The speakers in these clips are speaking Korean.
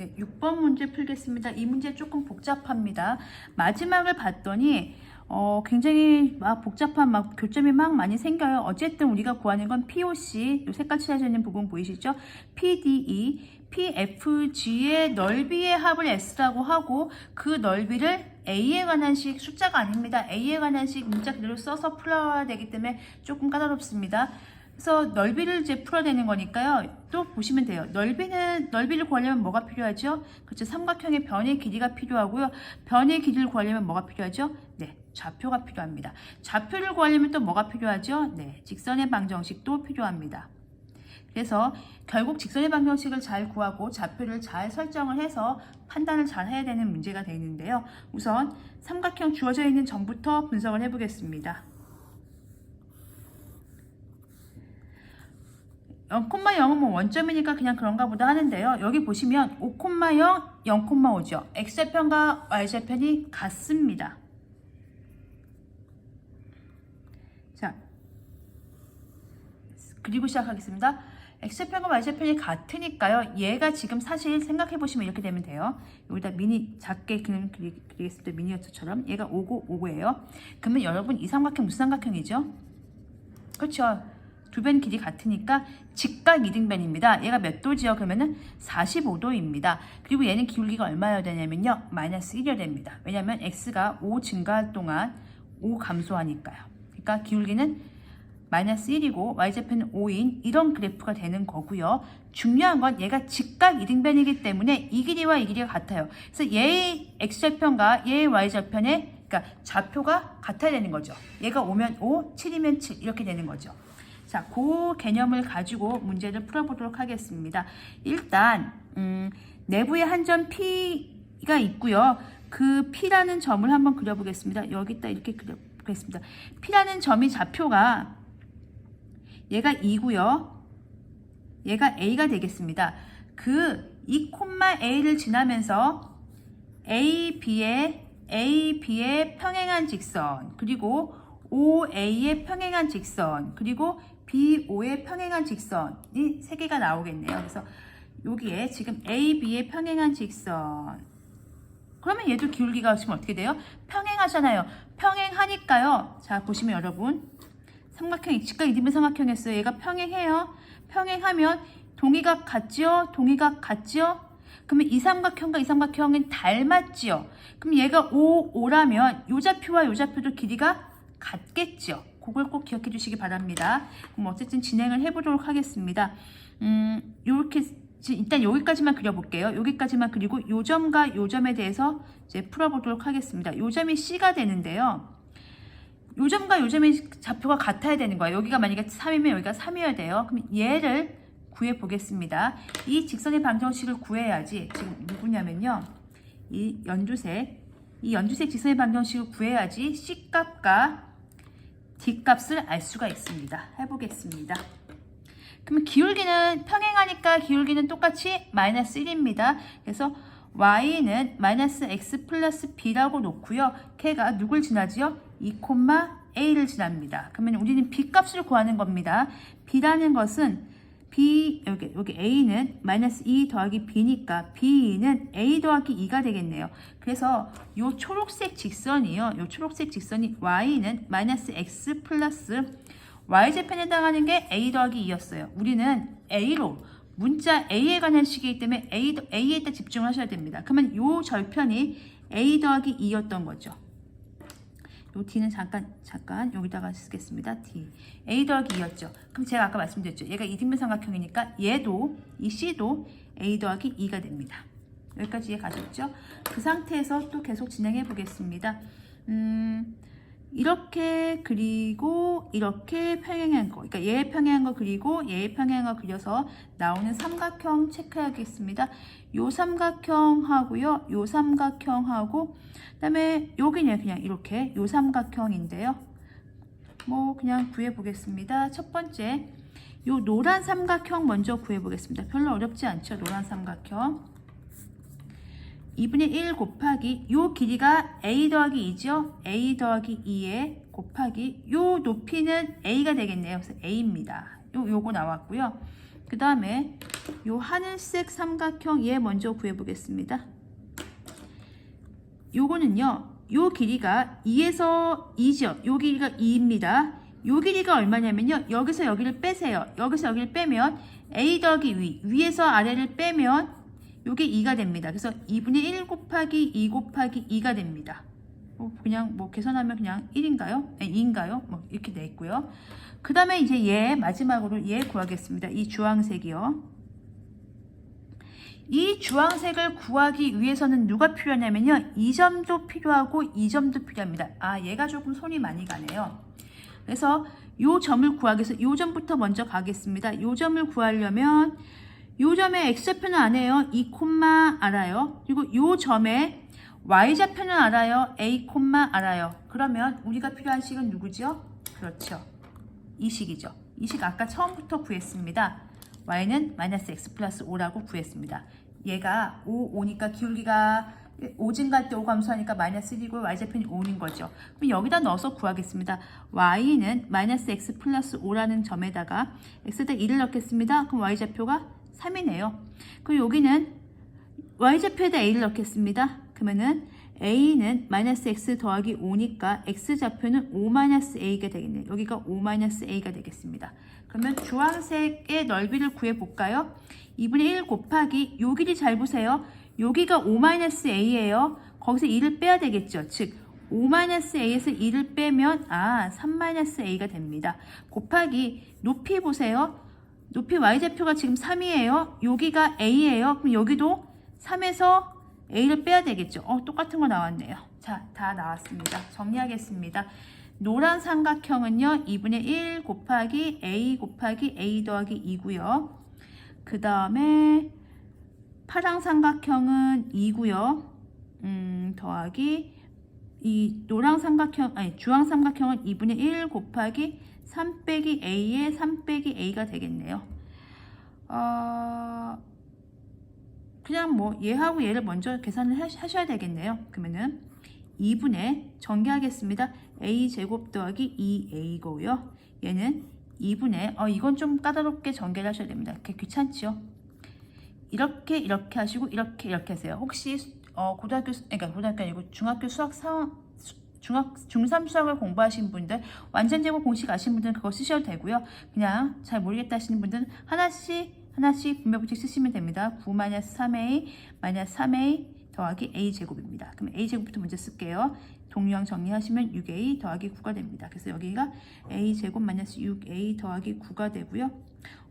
네, 6번 문제 풀겠습니다. 이 문제 조금 복잡합니다. 마지막을 봤더니 어, 굉장히 막 복잡한 막 교점이 막 많이 생겨요. 어쨌든 우리가 구하는 건 POC, 요 색깔 칠해져 있는 부분 보이시죠? PDE, PFG의 넓이의 합을 S라고 하고 그 넓이를 A에 관한 식 숫자가 아닙니다. A에 관한 식 문자 그대로 써서 풀어야 되기 때문에 조금 까다롭습니다. 그래서 넓이를 이제 풀어야 되는 거니까요. 또 보시면 돼요. 넓이는 넓이를 구하려면 뭐가 필요하죠? 그렇죠. 삼각형의 변의 길이가 필요하고요. 변의 길이를 구하려면 뭐가 필요하죠? 네, 좌표가 필요합니다. 좌표를 구하려면 또 뭐가 필요하죠? 네, 직선의 방정식도 필요합니다. 그래서 결국 직선의 방정식을 잘 구하고 좌표를 잘 설정을 해서 판단을 잘 해야 되는 문제가 되는데요. 우선 삼각형 주어져 있는 점부터 분석을 해보겠습니다. 0,0은 뭐 원점이니까 그냥 그런가 보다 하는데요. 여기 보시면 5,0, 0,5죠. x좌편과 y좌편이 같습니다. 자, 그리고 시작하겠습니다. x좌편과 y좌편이 같으니까요. 얘가 지금 사실 생각해 보시면 이렇게 되면 돼요. 여기다 미니 작게 그림 그리, 그리겠습니다. 미니어처처럼 얘가 5고 5고예요. 그러면 여러분 이 삼각형 무슨 삼각형이죠? 그렇죠. 두 변 길이 같으니까 직각 이등변입니다. 얘가 몇 도지요? 그러면은 45도입니다. 그리고 얘는 기울기가 얼마여야 되냐면요. 마이너스 1이어야 됩니다. 왜냐하면 x가 5 증가할 동안 5 감소하니까요. 그러니까 기울기는 마이너스 1이고 y좌표는 5인 이런 그래프가 되는 거고요. 중요한 건 얘가 직각 이등변이기 때문에 이 길이와 이 길이가 같아요. 그래서 얘의 x좌편과 얘의 y좌편의 그러니까 좌표가 같아야 되는 거죠. 얘가 5면 5, 7이면 7 이렇게 되는 거죠. 자, 그 개념을 가지고 문제를 풀어보도록 하겠습니다. 일단 음, 내부에 한 점 P가 있고요. 그 P라는 점을 한번 그려보겠습니다. 여기다 이렇게 그려보겠습니다. P라는 점이 좌표가 얘가 2고요. 얘가 A가 되겠습니다. 그 2,A를 지나면서 A, B의 A, B의 평행한 직선 그리고 OA의 평행한 직선 그리고 BO의 평행한 직선이 세 개가 나오겠네요. 그래서 여기에 지금 AB의 평행한 직선 그러면 얘도 기울기가 지금 어떻게 돼요? 평행하잖아요. 평행하니까요. 자 보시면 여러분 삼각형 직각 이등변 삼각형이었어요. 얘가 평행해요. 평행하면 동의각 같지요? 동의각 같지요? 그러면 이 삼각형과 이 삼각형은 닮았지요? 그럼 얘가 5, 5라면 요 좌표와 요 좌표도 길이가 같겠죠? 그걸 꼭 기억해 주시기 바랍니다. 그럼 어쨌든 진행을 해보도록 하겠습니다. 음, 요렇게 일단 여기까지만 그려볼게요. 여기까지만 그리고 요 점과 요 점에 대해서 이제 풀어보도록 하겠습니다. 요 점이 C가 되는데요. 요 점과 요 점의 좌표가 같아야 되는 거예요. 여기가 만약에 3이면 여기가 3이어야 돼요. 그럼 얘를 구해 보겠습니다. 이 직선의 방정식을 구해야지 지금 누구냐면요. 이 연두색 이 연두색 직선의 방정식을 구해야지 C 값과 D 값을 알 수가 있습니다. 해보겠습니다. 그러면 기울기는 평행하니까 기울기는 똑같이 마이너스 1입니다. 그래서 y는 마이너스 x 플러스 b라고 놓고요. 걔가 누굴 지나지요? 2,a를 지납니다. 그러면 우리는 b 값을 구하는 겁니다. b라는 것은 여기 여기 a는 마이너스 2 더하기 b니까 b는 a 더하기 2가 되겠네요. 그래서 요 초록색 직선이요. 요 초록색 직선이 y는 마이너스 x 플러스 y좌편에 해당하는 게 a 더하기 2였어요. 우리는 a로 문자 a에 관한 식이기 때문에 a, a에 일단 집중을 하셔야 됩니다. 그러면 요 절편이 a 더하기 2였던 거죠. 요 d는 잠깐 잠깐 여기다가 쓰겠습니다. d a 더하기 2였죠. 그럼 제가 아까 말씀드렸죠. 얘가 이등변 삼각형이니까 얘도 이 c도 a 더하기 2가 됩니다. 여기까지 이해 가셨죠? 그 상태에서 또 계속 진행해 보겠습니다. 음, 이렇게 그리고 이렇게 평행한 거 그러니까 얘 평행한 거 그리고 얘 평행한 거 그려서 나오는 삼각형 체크하겠습니다. 요 삼각형 하고요. 요 삼각형 하고 그 다음에 여기는 그냥 이렇게 요 삼각형인데요. 뭐 그냥 구해 보겠습니다. 첫 번째 요 노란 삼각형 먼저 구해 보겠습니다. 별로 어렵지 않죠. 노란 삼각형 2분의 1 곱하기 요 길이가 a 더하기 2죠. a 더하기 2에 곱하기 요 높이는 a가 되겠네요. 그래서 a입니다. 요 요거 나왔고요. 그 다음에 요 하늘색 삼각형 얘 먼저 구해보겠습니다. 요거는요. 요 길이가 2에서 2죠. 요 길이가 2입니다. 요 길이가 얼마냐면요. 여기서 여기를 빼세요. 여기서 여기를 빼면 a 더하기 위, 위에서 아래를 빼면 요게 2가 됩니다. 그래서 2분의 1 곱하기 2 곱하기 2가 됩니다. 뭐 그냥 뭐 계산하면 그냥 1인가요? 네, 2인가요? 뭐 이렇게 돼 있고요. 그 다음에 이제 얘 마지막으로 얘 구하겠습니다. 이 주황색이요. 이 주황색을 구하기 위해서는 누가 필요하냐면요. 이 점도 필요하고 이 점도 필요합니다. 아, 얘가 조금 손이 많이 가네요. 그래서 요 점을 구하기 위해서 요 점부터 먼저 가겠습니다. 요 점을 구하려면 요 점의 x좌표는 안 해요. 2 콤마 알아요. 그리고 요 점의 y좌표는 알아요. a 알아요. 그러면 우리가 필요한 식은 누구죠? 그렇죠. 이 식이죠. 이 식 아까 처음부터 구했습니다. y는 마이너스 x 플러스 5라고 구했습니다. 얘가 5, 5니까 기울기가 5 증가할 때 5 감소하니까 마이너스 1이고 y좌표는 5인 거죠. 그럼 여기다 넣어서 구하겠습니다. y는 마이너스 x 플러스 5라는 점에다가 x에다 1을 넣겠습니다. 그럼 y좌표가 3이네요. 그리고 여기는 y좌표에다 a를 넣겠습니다. 그러면은 a는 마이너스 x 더하기 5니까 x좌표는 5 마이너스 a가 되겠네요. 여기가 5 마이너스 a가 되겠습니다. 그러면 주황색의 넓이를 구해볼까요? 2분의 1 곱하기 요 길이 잘 보세요. 여기가 5 마이너스 a예요. 거기서 2를 빼야 되겠죠. 즉5 마이너스 a에서 2를 빼면 아3 마이너스 a가 됩니다. 곱하기 높이 보세요. 높이 y좌표가 지금 3이에요. 여기가 a예요. 그럼 여기도 3에서 a를 빼야 되겠죠. 어, 똑같은 거 나왔네요. 자, 다 나왔습니다. 정리하겠습니다. 노란 삼각형은요. 2분의 1 곱하기 a 곱하기 a 더하기 2고요. 그 다음에 파랑 삼각형은 2고요. 음, 더하기 이 노랑 삼각형 아니 주황 삼각형은 2분의 1 곱하기 3 빼기 a의 3 빼기 a가 되겠네요. 어, 그냥 뭐 얘하고 얘를 먼저 계산을 하- 하셔야 되겠네요. 그러면은 2분의 전개하겠습니다. a 제곱 더하기 2a고요. 얘는 2분의 어 이건 좀 까다롭게 전개를 하셔야 됩니다. 그게 귀찮지요. 이렇게 이렇게 하시고 이렇게 이렇게 하세요. 혹시 어 고등학교 수- 그러니까 고등학교 아니고 중학교 수학 사 중학 중3 수학을 공부하신 분들 완전 제곱 공식 아신 분들은 그거 쓰셔도 되고요. 그냥 잘 모르겠다 하시는 분들은 하나씩 하나씩 분배 법칙 쓰시면 됩니다. 9 마이너스 3a 마이너스 3a 더하기 a 제곱입니다. 그럼 a 제곱부터 먼저 쓸게요. 동류항 정리하시면 6a 더하기 9가 됩니다. 그래서 여기가 a 제곱 마이너스 6a 더하기 9가 되고요.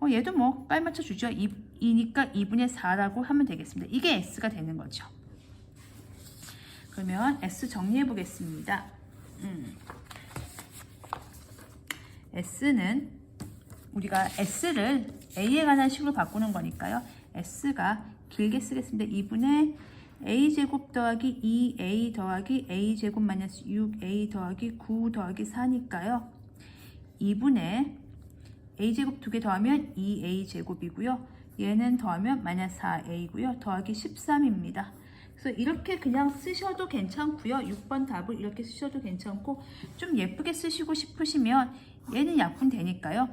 어, 얘도 뭐 빨리 맞춰 주죠. 2, 2니까 2분의 4라고 하면 되겠습니다. 이게 s가 되는 거죠. 그러면 S 정리해 보겠습니다. 음. S는 우리가 S를 A에 관한 식으로 바꾸는 거니까요. S가 길게 쓰겠습니다. 2분의 A 제곱 더하기 2A 더하기 A 제곱 마이너스 6A 더하기 9 더하기 4니까요. 2분의 A 제곱 두개 더하면 2A 제곱이고요. 얘는 더하면 마이너스 4A고요. 더하기 13입니다. 그래서 이렇게 그냥 쓰셔도 괜찮고요. 6번 답을 이렇게 쓰셔도 괜찮고 좀 예쁘게 쓰시고 싶으시면 얘는 약분 되니까요.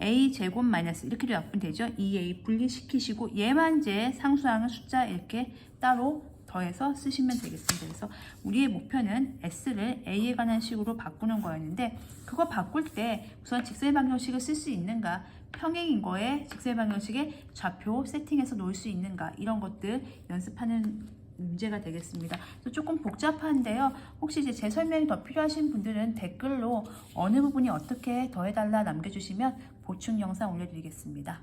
a 제곱 마이너스 이렇게도 약분 되죠. 2a 분리시키시고 얘만 이제 상수항은 숫자 이렇게 따로 더해서 쓰시면 되겠습니다. 그래서 우리의 목표는 s를 a에 관한 식으로 바꾸는 거였는데 그거 바꿀 때 우선 직선의 방정식을 쓸 수 있는가 평행인 거에 직선의 방정식에 좌표 세팅해서 놓을 수 있는가 이런 것들 연습하는 문제가 되겠습니다. 조금 복잡한데요. 혹시 이제 제 설명이 더 필요하신 분들은 댓글로 어느 부분이 어떻게 더해달라 남겨주시면 보충 영상 올려드리겠습니다.